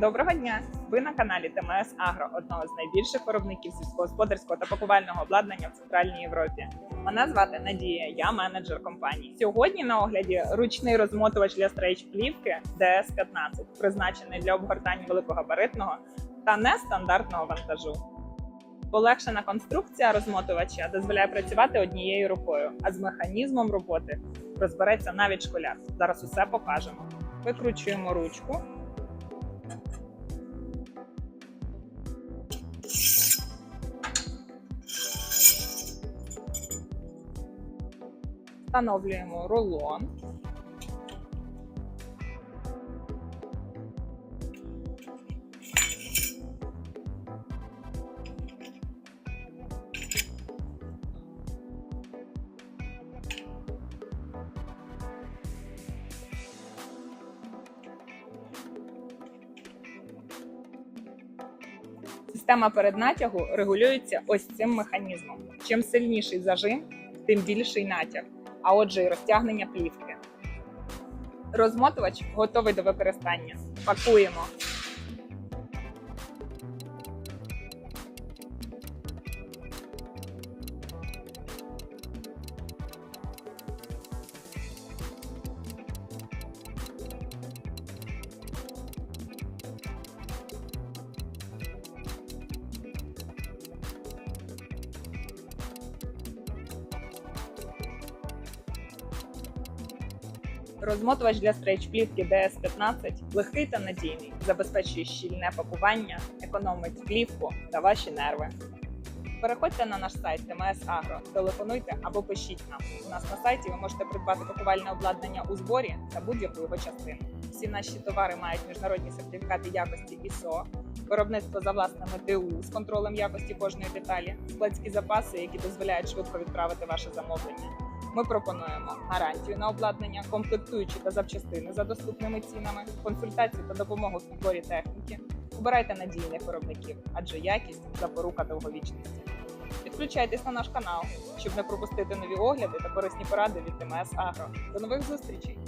Доброго дня! Ви на каналі ТМС Агро, одного з найбільших виробників сільськогосподарського та пакувального обладнання в Центральній Європі. Мене звати Надія, я менеджер компанії. Сьогодні на огляді ручний розмотувач для стрейч плівки DS15, призначений для обгортання великогабаритного та нестандартного вантажу. Полегшена конструкція розмотувача дозволяє працювати однією рукою, а з механізмом роботи розбереться навіть школяр. Зараз усе покажемо. Викручуємо ручку. Встановлюємо рулон. Система переднатягу регулюється ось цим механізмом. Чим сильніший зажим, тим більший натяг, а отже, і розтягнення плівки. Розмотувач готовий до використання. Пакуємо. Розмотувач для стрейч-плівки DS15 легкий та надійний, забезпечує щільне пакування, економить плівку та ваші нерви. Переходьте на наш сайт ТМС Агро, телефонуйте або пишіть нам. У нас на сайті ви можете придбати пакувальне обладнання у зборі та будь-яку його частину. Всі наші товари мають міжнародні сертифікати якості ISO, виробництво за власними ДУ з контролем якості кожної деталі, складські запаси, які дозволяють швидко відправити ваше замовлення. Ми пропонуємо гарантію на обладнання, комплектуючі та запчастини за доступними цінами, консультацію та допомогу в підборі техніки. Обирайте надійних виробників, адже якість запорука довговічності. Підключайтесь на наш канал, щоб не пропустити нові огляди та корисні поради від ТМС Агро. До нових зустрічей!